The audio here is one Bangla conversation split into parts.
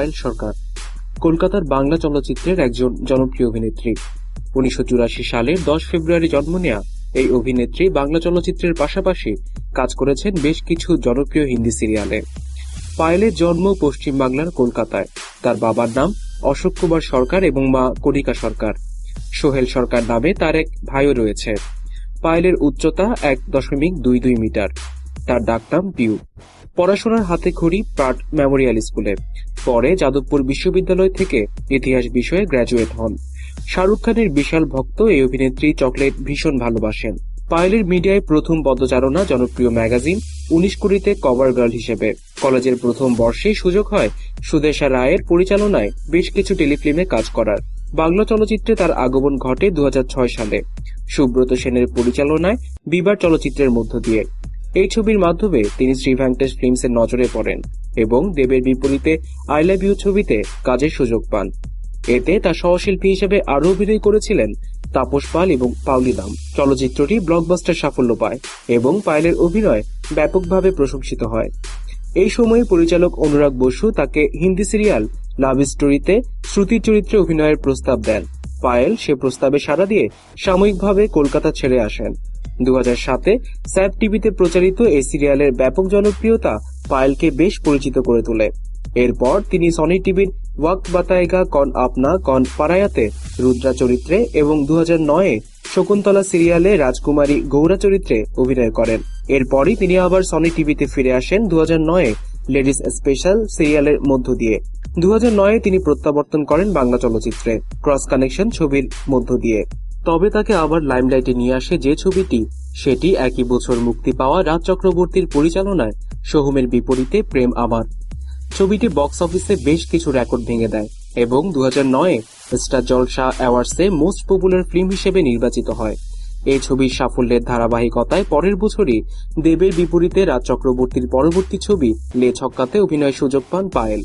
পায়েল সরকার। কলকাতার বাংলা চলচ্চিত্রের একজন জনপ্রিয় অভিনেত্রী। উনিশশো চুরাশি সালের দশ ফেব্রুয়ারি জন্ম নেয়া এই অভিনেত্রী বাংলা চলচ্চিত্রের পাশাপাশি কাজ করেছেন বেশ কিছু জনপ্রিয় হিন্দি সিরিয়ালে। পায়েলের জন্ম পশ্চিম বাংলার কলকাতায়। তার বাবার নাম অশোক কুমার সরকার এবং মা কণিকা সরকার। সোহেল সরকার নামে তার এক ভাইও রয়েছে। পায়েলের উচ্চতা এক দশমিক দুই দুই মিটার। তার ডাকনাম পিউ। পড়াশোনার হাতে খড়ি প্রাট মেমোরিয়াল স্কুলে। পরে যাদবপুর বিশ্ববিদ্যালয় থেকে ইতিহাস বিষয়ে গ্র্যাজুয়েট হন। শাহরুখ খানের বিশাল ভক্ত এই অভিনেত্রী চকলেট ভীষণ ভালোবাসেন। পায়েলের মিডিয়ায় প্রথম পদচারণা জনপ্রিয় ম্যাগাজিন উনিশ কুড়িতে কভার গার্ল হিসেবে। কলেজের প্রথম বর্ষেই সুযোগ হয় সুদেশা রায়ের পরিচালনায় বেশ কিছু টেলিফিল্মে কাজ করার। বাংলা চলচ্চিত্রে তার আগমন ঘটে দু হাজার ছয় সালে। সুব্রত সেনের পরিচালনায় বিবার চলচ্চিত্রের মধ্য দিয়ে। এই ছবির মাধ্যমে তিনি শ্রী ভেঙ্কটেশ ফিল্মসের নজরে পড়েন এবং দেবের বিপরীতে আই লাভ ইউ ছবিতে কাজের সুযোগ পান। এতে তার সহশিল্পী হিসেবে আরও অভিনয় করেছিলেন তাপস পাল এবং পাউলি দাম। চলচ্চিত্রটি ব্লকবাস্টার সাফল্য পায় এবং পায়েলের অভিনয় ব্যাপকভাবে প্রশংসিত হয়। এই সময়ে পরিচালক অনুরাগ বসু তাকে হিন্দি সিরিয়াল লাভ স্টোরিতে শ্রুতির চরিত্রে অভিনয়ের প্রস্তাব দেন। পায়েল সে প্রস্তাবে সাড়া দিয়ে সাময়িকভাবে কলকাতা ছেড়ে আসেন। দু সাতে স্যাপ টিভিতে প্রচারিত এই সিরিয়ালের ব্যাপক জনপ্রিয়তা পায়েলকে বেশ পরিচিত করে তোলে। এরপর তিনি সনি টিভির ওয়াক্ত বাতায়গা কন আপনা কন পারায়াতে রুদ্রা চরিত্রে এবং দু নয়ে শকুন্তলা সিরিয়ালে রাজকুমারী গৌরা চরিত্রে অভিনয় করেন। এরপরই তিনি আবার সনি টিভিতে ফিরে আসেন দু নয়ে লেডিস স্পেশাল সিরিয়ালের মধ্য দিয়ে। দু নয়ে তিনি প্রত্যাবর্তন করেন বাংলা চলচ্চিত্রে, ক্রস কানেকশন ছবির মধ্য দিয়ে। তবে তাকে আবার লাইমলাইটে নিয়ে আসে যে ছবিটি, সেটি একই বছর মুক্তি পাওয়া রাজ চক্রবর্তীর পরিচালনায় সোহমের বিপরীতে প্রেম আমার ছবিটি বক্স অফিসে বেশ কিছু রেকর্ড ভেঙে দেয় এবং দু নয়ে স্টার জলসা অ্যাওয়ার্ডসে মোস্ট পপুলার ফিল্ম হিসেবে নির্বাচিত হয়। এই ছবির সাফল্যের ধারাবাহিকতায় পরের বছরই দেবের বিপরীতে রাজ চক্রবর্তীর পরবর্তী ছবি লে ছক্কাতে অভিনয় সুযোগ পান পায়েল।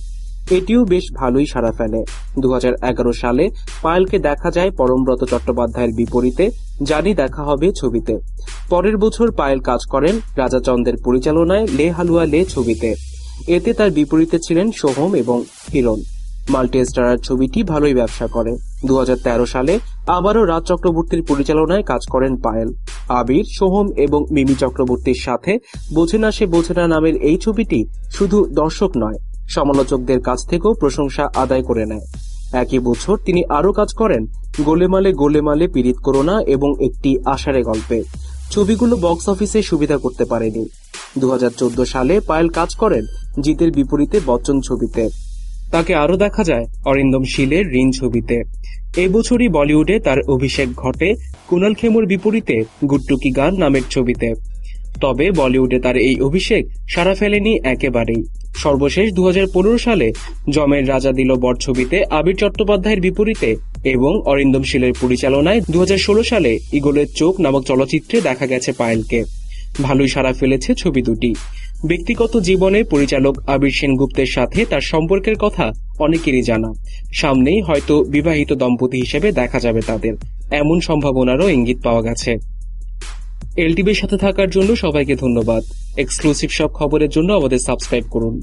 এটিও বেশ ভালোই সাড়া ফেলে। দু হাজার এগারো সালে পায়েলকে দেখা যায় পরমব্রত চট্টোপাধ্যায়ের বিপরীতে, জানি দেখা হবে ছবিতে। পরের বছর পায়েল কাজ করেন রাজাচন্দের পরিচালনায় লে হালুয়া লে ছবিতে। এতে তার বিপরীতে ছিলেন সোহম এবং হিরণ। মাল্টি স্টারার ছবিটি ভালোই ব্যবসা করে। দু হাজার তেরো সালে আবারও রাজ চক্রবর্তীর পরিচালনায় কাজ করেন পায়েল। আবির, সোহম এবং মিমি চক্রবর্তীর সাথে বোঝে না সে বোঝে না নামের এই ছবিটি শুধু দর্শক নয় সমালোচকদের কাছ থেকেও প্রশংসা আদায় করে নেয়। একই বছর তিনি আরও কাজ করেন, গোলেমালে গোলেমালে পীড়িত করোনা এবং একটি আষাঢ়ে গল্পে। ছবিগুলো বক্স অফিসে সুবিধা করতে পারেনি। দুহাজার চোদ্দ সালে পায়েল কাজ করেন জিতের বিপরীতে বচ্চন ছবিতে। তাকে আরও দেখা যায় অরিন্দম শীলের ঋণ ছবিতে। এবছরই বলিউডে তার অভিষেক ঘটে কুনাল খেমুর বিপরীতে গুট্টুকি গান নামের ছবিতে। তবে বলিউডে তার এই অভিষেক সারা ফেলেনি একেবারেই। সর্বশেষ দু হাজার পনেরো সালে জমের রাজা দিল বর ছবিতে আবির চট্টোপাধ্যায়ের বিপরীতে এবং অরিন্দম শীলের পরিচালনায় দুহাজার ষোলো সালে ইগলের চোখ নামক চলচ্চিত্রে দেখা গেছে পায়েলকে। ভালোই সারা ফেলেছে ছবি দুটি। ব্যক্তিগত জীবনে পরিচালক আবির সেনগুপ্তের সাথে তার সম্পর্কের কথা অনেকেরই জানা। সামনেই হয়তো বিবাহিত দম্পতি হিসেবে দেখা যাবে তাদের। এমন সম্ভাবনারও ইঙ্গিত পাওয়া গেছে। এলটিভির সাথে থাকার জন্য সবাইকে ধন্যবাদ। এক্সক্লুসিভ সব খবরের জন্য আমাদের সাবস্ক্রাইব করুন।